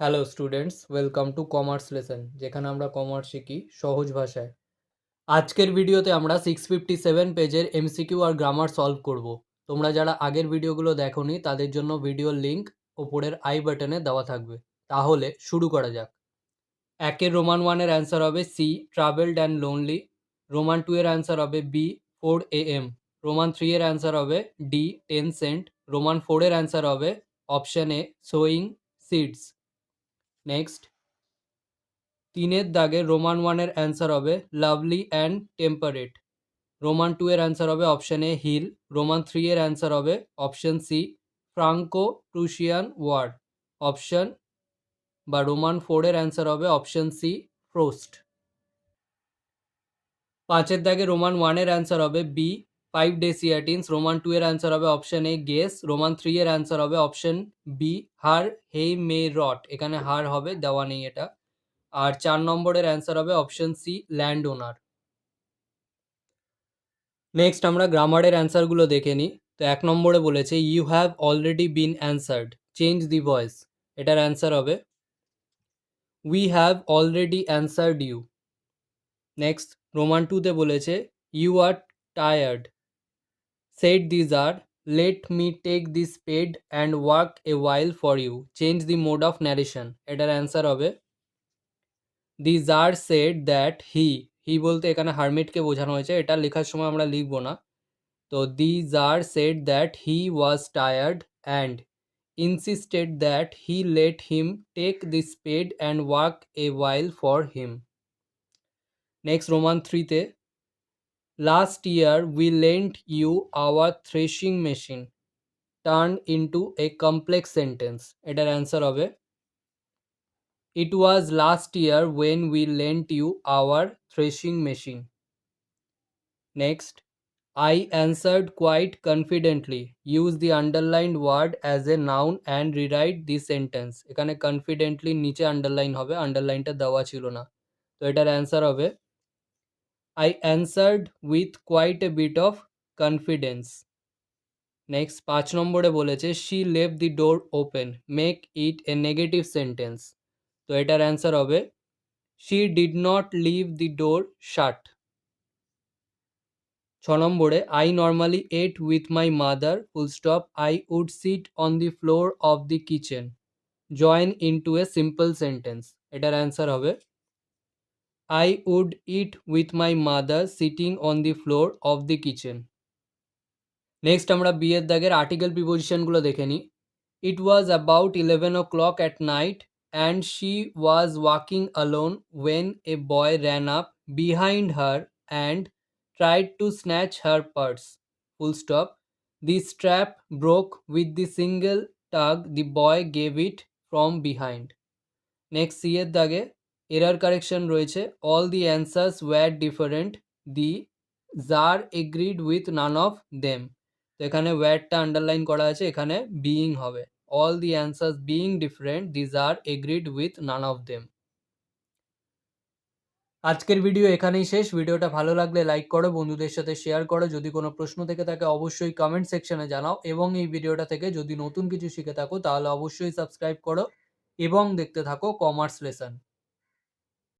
Hello students welcome to commerce lesson যেখানে আমরা commerce শিখি সহজ ভাষায়। আজকের ভিডিওতে আমরা সিক্স ফিফটি সেভেন পেজের এমসিকিউ আর গ্রামার সলভ করব। তোমরা যারা আগের ভিডিওগুলো দেখোনি, তাদের জন্য ভিডিওর লিঙ্ক ওপরের আই বাটনে দেওয়া থাকবে। তাহলে শুরু করা যাক। একের রোমান ওয়ানের অ্যান্সার হবে C travelled and lonely Roman two এর অ্যান্সার হবে B four A M Roman three এর অ্যান্সার হবে ডি টেন সেন্ট রোমান ফোরের অ্যান্সার হবে option A sowing seeds next তিনের দাগে রোমান ওয়ানের অ্যান্সার হবে lovely and temperate Roman two এর অ্যান্সার হবে option A hill Roman three এর অ্যান্সার হবে option C Franco Prussian war option বা রোমান ফোরের অ্যান্সার হবে অপশন সি ফ্রোস্ট পাঁচের দাগে রোমান ওয়ানের অ্যান্সার হবে B five day desyatins Roman two এর অ্যান্সার হবে option A guess Roman three এর অ্যান্সার হবে option B her hay may rot এখানে হার হবে, দেওয়া নেই এটা। আর চার নম্বরের অ্যান্সার হবে option C land owner next আমরা গ্রামারের অ্যান্সারগুলো দেখে নিই। তো এক নম্বরে বলেছে you have already been answered change the voice এটার অ্যান্সার হবে we have already answered you next Roman টুতে বলেছে you are tired said these are let me take this spade and work a while for you change the mode of narration এটার answer হবে the tsar said that he he বলতে এখানে হারমিটকে বোঝানো হয়েছে। এটা লেখার সময় আমরা লিখব না। তো the tsar said that he was tired and insisted that he let him take this spade and work a while for him next Roman থ্রিতে last year we lent you our threshing machine turn into a complex sentence এটার answer হবে it was last year when we lent you our threshing machine next I answered quite confidently use the underlined word as a noun and rewrite the sentence এখানে confidently নিচে underline হবে আন্ডারলাইনটা দেওয়া ছিল না তো এটার অ্যান্সার হবে I answered with quite a bit of confidence next পাঁচ নম্বরে বলেছে she Lev the door open make it a negative sentence তো এটার অ্যান্সার হবে she did not leave the door shut ছ নম্বরে I normally ate with my mother full stop I would sit on the floor of the kitchen join into a simple sentence এটার answer হবে I would eat with my mother sitting on the floor of the kitchen next আমরা বিয়ের দাগের article প্রিপোজিশনগুলো দেখে নিই it was about eleven o'clock at night and she was walking alone when a boy ran up behind her and tried to snatch her purse. Full stop. The strap broke with the single tug the boy gave it from behind. Next C দাগে error correction রয়েছে। All the answers were different the tsar agreed with none of them তো এখানে ওয়্যারটা underline করা আছে, এখানে being হবে। All the answers being different the tsar agreed with none of them আজকের ভিডিও এখানেই শেষ। ভিডিওটা ভালো লাগলে লাইক করো, বন্ধুদের সাথে শেয়ার করো। যদি কোনো প্রশ্ন থেকে থাকে, অবশ্যই কমেন্ট সেকশনে জানাও। এবং এই ভিডিওটা থেকে যদি নতুন কিছু শিখে থাকো, তাহলে অবশ্যই সাবস্ক্রাইব করো। এবং দেখতে থাকো কমার্স লেসন